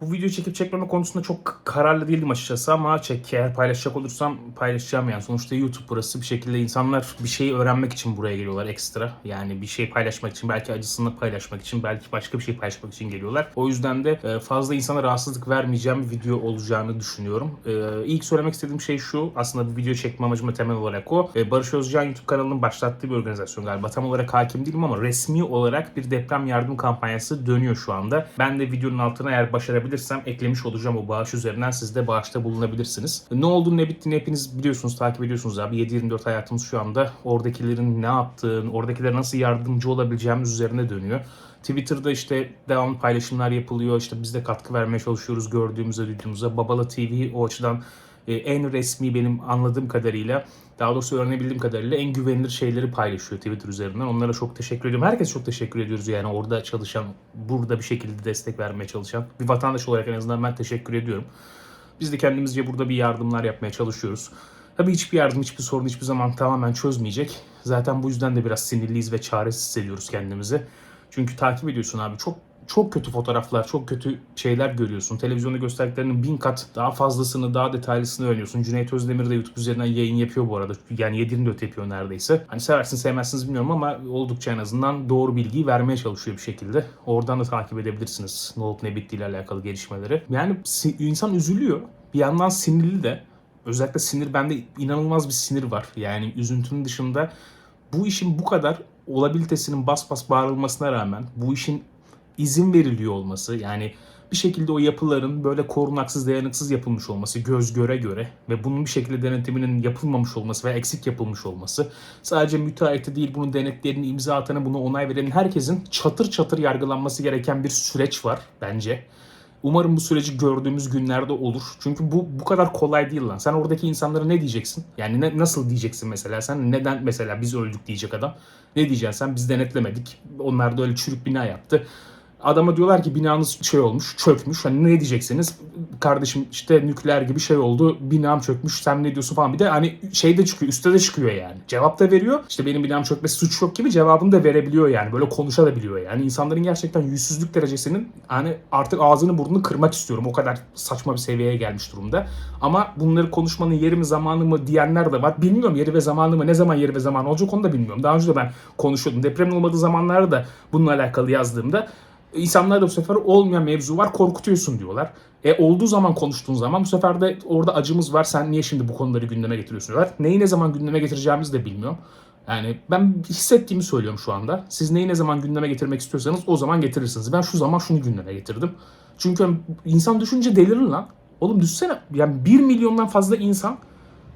Bu videoyu çekip çekmeme konusunda çok kararlı değildim açıkçası ama çek eğer paylaşacak olursam paylaşacağım yani. Sonuçta YouTube burası bir şekilde insanlar bir şeyi öğrenmek için buraya geliyorlar ekstra. Yani bir şey paylaşmak için belki acısını paylaşmak için belki başka bir şey paylaşmak için geliyorlar. O yüzden de e, fazla insana rahatsızlık vermeyeceğim bir video olacağını düşünüyorum. E, İlk söylemek istediğim şey şu aslında bu video çekme amacım temel olarak o. E, Barış Özcan YouTube kanalının başlattığı bir organizasyon galiba. Tam olarak hakim değilim ama resmi olarak bir deprem yardım kampanyası dönüyor şu anda. Ben de videonun altına eğer başarabilirsem eklemiş olacağım o bağış üzerinden siz de bağışta bulunabilirsiniz. Ne olduğunu ne bittiğini hepiniz biliyorsunuz, takip ediyorsunuz abi. 7-24 hayatımız şu anda oradakilerin ne yaptığını, oradakilere nasıl yardımcı olabileceğimiz üzerine dönüyor. Twitter'da işte devamlı paylaşımlar yapılıyor. İşte biz de katkı vermeye çalışıyoruz gördüğümüzde, duyduğumuzda. Babala TV o açıdan e, en resmi benim anladığım kadarıyla daha doğrusu öğrenebildiğim kadarıyla en güvenilir şeyleri paylaşıyor Twitter üzerinden. Onlara çok teşekkür ediyorum. Herkes çok teşekkür ediyoruz yani orada çalışan, burada bir şekilde destek vermeye çalışan bir vatandaş olarak en azından ben teşekkür ediyorum. Biz de kendimizce burada bir yardımlar yapmaya çalışıyoruz. Tabii hiçbir yardım, hiçbir sorun hiçbir zaman tamamen çözmeyecek. Zaten bu yüzden de biraz sinirliyiz ve çaresiz hissediyoruz kendimizi. Çünkü takip ediyorsun abi çok çok kötü fotoğraflar, çok kötü şeyler görüyorsun. Televizyonda gösterdiklerinin bin kat daha fazlasını, daha detaylısını öğreniyorsun. Cüneyt Özdemir de YouTube üzerinden yayın yapıyor bu arada. Yani 7'ini de yapıyor neredeyse. Hani seversiniz sevmezsiniz bilmiyorum ama oldukça en azından doğru bilgiyi vermeye çalışıyor bir şekilde. Oradan da takip edebilirsiniz ne olup ne bittiğiyle alakalı gelişmeleri. Yani insan üzülüyor. Bir yandan sinirli de. Özellikle sinir bende inanılmaz bir sinir var. Yani üzüntünün dışında bu işin bu kadar olabilitesinin bas bas bağırılmasına rağmen bu işin izin veriliyor olması yani bir şekilde o yapıların böyle korunaksız dayanıksız yapılmış olması göz göre göre ve bunun bir şekilde denetiminin yapılmamış olması veya eksik yapılmış olması sadece müteahhiti değil bunun denetleyenin imza atanı buna onay verenin herkesin çatır çatır yargılanması gereken bir süreç var bence. Umarım bu süreci gördüğümüz günlerde olur. Çünkü bu bu kadar kolay değil lan. Sen oradaki insanlara ne diyeceksin? Yani ne, nasıl diyeceksin mesela? Sen neden mesela biz öldük diyecek adam. Ne diyeceksin sen? Biz denetlemedik. Onlar da öyle çürük bina yaptı. Adama diyorlar ki binanız şey olmuş, çökmüş. Hani ne diyeceksiniz? Kardeşim işte nükleer gibi şey oldu, binam çökmüş, sen ne diyorsun falan. Bir de hani şey de çıkıyor, üstte de çıkıyor yani. Cevap da veriyor. İşte benim binam çökmesi suç yok gibi cevabını da verebiliyor yani. Böyle konuşabiliyor yani. İnsanların gerçekten yüzsüzlük derecesinin hani artık ağzını burnunu kırmak istiyorum. O kadar saçma bir seviyeye gelmiş durumda. Ama bunları konuşmanın yeri mi zamanı mı diyenler de var. Bilmiyorum yeri ve zamanı mı, ne zaman yeri ve zamanı olacak onu da bilmiyorum. Daha önce de ben konuşuyordum. Depremin olmadığı zamanlarda da bununla alakalı yazdığımda İnsanlar da bu sefer olmayan mevzu var korkutuyorsun diyorlar. E olduğu zaman konuştuğun zaman bu sefer de orada acımız var sen niye şimdi bu konuları gündeme getiriyorsun diyorlar. Neyi ne zaman gündeme getireceğimizi de bilmiyorum. Yani ben hissettiğimi söylüyorum şu anda. Siz neyi ne zaman gündeme getirmek istiyorsanız o zaman getirirsiniz. Ben şu zaman şunu gündeme getirdim. Çünkü insan düşünce delirir lan. Oğlum düşsene yani 1 milyondan fazla insan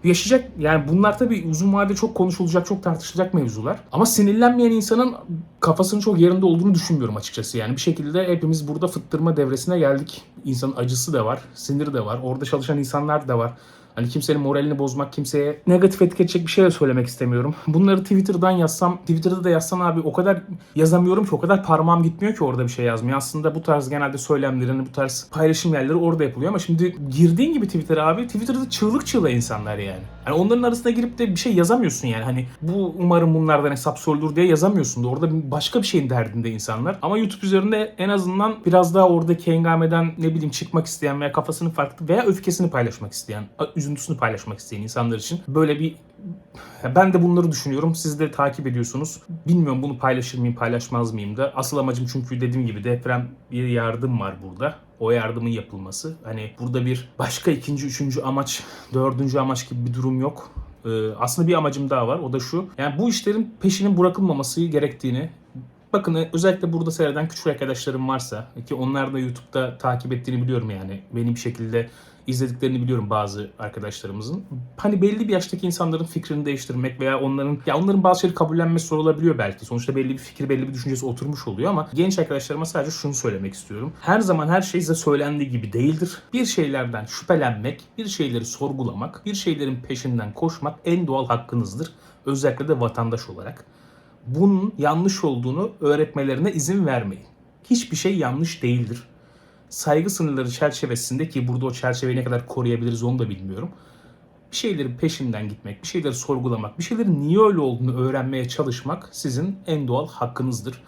yaşayacak yani bunlar tabii uzun vadede çok konuşulacak, çok tartışılacak mevzular. Ama sinirlenmeyen insanın kafasının çok yerinde olduğunu düşünmüyorum açıkçası. Yani bir şekilde hepimiz burada fıttırma devresine geldik. İnsanın acısı da var, siniri de var. Orada çalışan insanlar da var. Hani kimsenin moralini bozmak, kimseye negatif etiket edecek bir şey de söylemek istemiyorum. Bunları Twitter'dan yazsam, Twitter'da da yazsam abi o kadar yazamıyorum ki, o kadar parmağım gitmiyor ki orada bir şey yazmaya. Aslında bu tarz genelde söylemlerin, bu tarz paylaşım yerleri orada yapılıyor ama şimdi girdiğin gibi Twitter'a abi, Twitter'da çığlık çığlığa insanlar yani. Hani onların arasına girip de bir şey yazamıyorsun yani. Hani bu umarım bunlardan hesap sorulur diye yazamıyorsun da orada başka bir şeyin derdinde insanlar. Ama YouTube üzerinde en azından biraz daha oradaki hengameden ne bileyim çıkmak isteyen veya kafasını farklı veya öfkesini paylaşmak isteyen, üzüntüsünü paylaşmak isteyen insanlar için böyle bir ben de bunları düşünüyorum. Siz de takip ediyorsunuz. Bilmiyorum bunu paylaşır mıyım, paylaşmaz mıyım da. Asıl amacım çünkü dediğim gibi deprem bir yardım var burada. O yardımın yapılması. Hani burada bir başka ikinci, üçüncü amaç, dördüncü amaç gibi bir durum yok. Ee, aslında bir amacım daha var. O da şu. Yani bu işlerin peşinin bırakılmaması gerektiğini Bakın özellikle burada seyreden küçük arkadaşlarım varsa ki onlar da YouTube'da takip ettiğini biliyorum yani. Beni bir şekilde izlediklerini biliyorum bazı arkadaşlarımızın. Hani belli bir yaştaki insanların fikrini değiştirmek veya onların ya onların bazı şeyleri kabullenmesi olabiliyor belki. Sonuçta belli bir fikir, belli bir düşüncesi oturmuş oluyor ama genç arkadaşlarıma sadece şunu söylemek istiyorum. Her zaman her şey size söylendiği gibi değildir. Bir şeylerden şüphelenmek, bir şeyleri sorgulamak, bir şeylerin peşinden koşmak en doğal hakkınızdır. Özellikle de vatandaş olarak bunun yanlış olduğunu öğretmelerine izin vermeyin. Hiçbir şey yanlış değildir. Saygı sınırları çerçevesinde ki burada o çerçeveyi ne kadar koruyabiliriz onu da bilmiyorum. Bir şeylerin peşinden gitmek, bir şeyleri sorgulamak, bir şeylerin niye öyle olduğunu öğrenmeye çalışmak sizin en doğal hakkınızdır.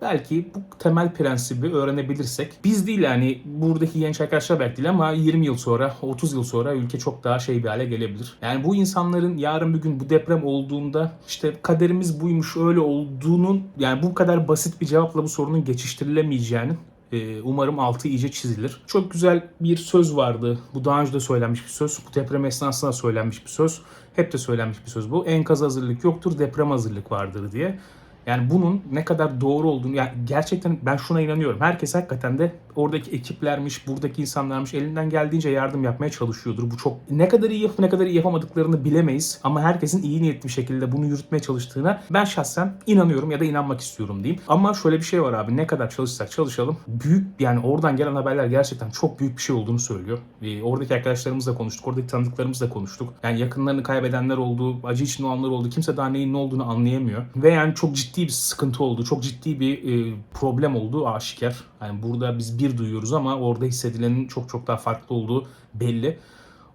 Belki bu temel prensibi öğrenebilirsek biz değil yani buradaki genç arkadaşlar belki değil ama 20 yıl sonra 30 yıl sonra ülke çok daha şey bir hale gelebilir. Yani bu insanların yarın bir gün bu deprem olduğunda işte kaderimiz buymuş öyle olduğunun yani bu kadar basit bir cevapla bu sorunun geçiştirilemeyeceğinin e, umarım altı iyice çizilir. Çok güzel bir söz vardı. Bu daha önce de söylenmiş bir söz. Bu deprem esnasında söylenmiş bir söz. Hep de söylenmiş bir söz bu. Enkaz hazırlık yoktur, deprem hazırlık vardır diye. Yani bunun ne kadar doğru olduğunu yani gerçekten ben şuna inanıyorum. Herkes hakikaten de oradaki ekiplermiş, buradaki insanlarmış elinden geldiğince yardım yapmaya çalışıyordur. Bu çok ne kadar iyi yapıp ne kadar iyi yapamadıklarını bilemeyiz ama herkesin iyi niyetli bir şekilde bunu yürütmeye çalıştığına ben şahsen inanıyorum ya da inanmak istiyorum diyeyim. Ama şöyle bir şey var abi ne kadar çalışsak çalışalım büyük yani oradan gelen haberler gerçekten çok büyük bir şey olduğunu söylüyor. Ee, oradaki arkadaşlarımızla konuştuk, oradaki tanıdıklarımızla konuştuk. Yani yakınlarını kaybedenler oldu, acı içinde olanlar oldu. Kimse daha neyin ne olduğunu anlayamıyor. Ve yani çok ciddi bir sıkıntı oldu, çok ciddi bir e, problem olduğu aşikar. Yani burada biz bir duyuyoruz ama orada hissedilenin çok çok daha farklı olduğu belli.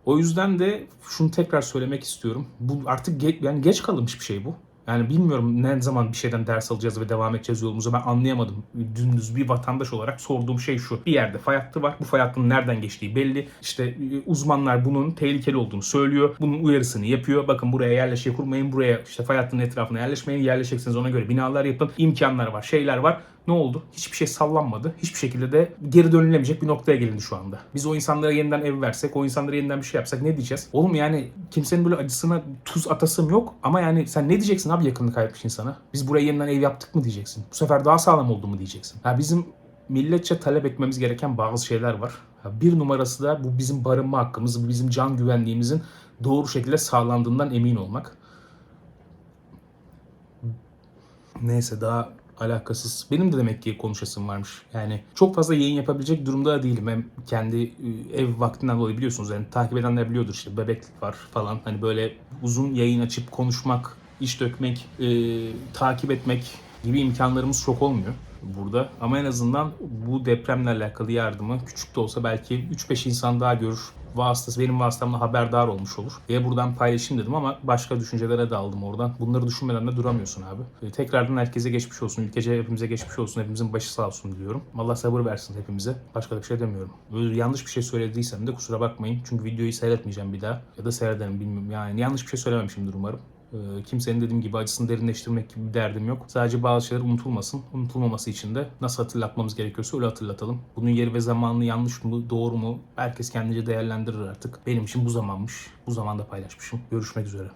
O yüzden de şunu tekrar söylemek istiyorum. Bu artık ge- yani geç kalınmış bir şey bu. Yani bilmiyorum ne zaman bir şeyden ders alacağız ve devam edeceğiz yolumuza ben anlayamadım. Dümdüz bir vatandaş olarak sorduğum şey şu. Bir yerde fay hattı var. Bu fay hattının nereden geçtiği belli. İşte e, uzmanlar bunun tehlikeli olduğunu söylüyor. Bunun uyarısını yapıyor. Bakın buraya yerleşe kurmayın. Buraya işte fay hattının etrafına yerleşmeyin. Yerleşecekseniz ona göre binalar yapın. İmkanlar var, şeyler var. Ne oldu? Hiçbir şey sallanmadı. Hiçbir şekilde de geri dönülemeyecek bir noktaya gelindi şu anda. Biz o insanlara yeniden ev versek, o insanlara yeniden bir şey yapsak ne diyeceğiz? Oğlum yani kimsenin böyle acısına tuz atasım yok ama yani sen ne diyeceksin abi yakınını kaybetmiş insana? Biz buraya yeniden ev yaptık mı diyeceksin? Bu sefer daha sağlam oldu mu diyeceksin? Ya bizim milletçe talep etmemiz gereken bazı şeyler var. Bir numarası da bu bizim barınma hakkımız, bu bizim can güvenliğimizin doğru şekilde sağlandığından emin olmak. Neyse daha alakasız. Benim de demek ki konuşasım varmış. Yani çok fazla yayın yapabilecek durumda da değilim. Hem kendi e, ev vaktinden dolayı biliyorsunuz yani takip edenler biliyordur işte bebeklik var falan. Hani böyle uzun yayın açıp konuşmak, iş dökmek, e, takip etmek gibi imkanlarımız çok olmuyor burada. Ama en azından bu depremle alakalı yardımı küçük de olsa belki 3-5 insan daha görür. Vasıtası benim vasıtamla haberdar olmuş olur. Diye buradan paylaşayım dedim ama başka düşüncelere daldım oradan. Bunları düşünmeden de duramıyorsun abi. E, tekrardan herkese geçmiş olsun. Ülkece hepimize geçmiş olsun. Hepimizin başı sağ olsun diliyorum. Allah sabır versin hepimize. Başka da bir şey demiyorum. Böyle yanlış bir şey söylediysem de kusura bakmayın. Çünkü videoyu seyretmeyeceğim bir daha. Ya da seyrederim bilmiyorum. Yani yanlış bir şey söylememişimdir umarım. Ee, Kimsenin dediğim gibi acısını derinleştirmek gibi bir derdim yok. Sadece bazı şeyler unutulmasın. Unutulmaması için de nasıl hatırlatmamız gerekiyorsa öyle hatırlatalım. Bunun yeri ve zamanı yanlış mı, doğru mu? Herkes kendince değerlendirir artık. Benim için bu zamanmış. Bu zamanda paylaşmışım. Görüşmek üzere.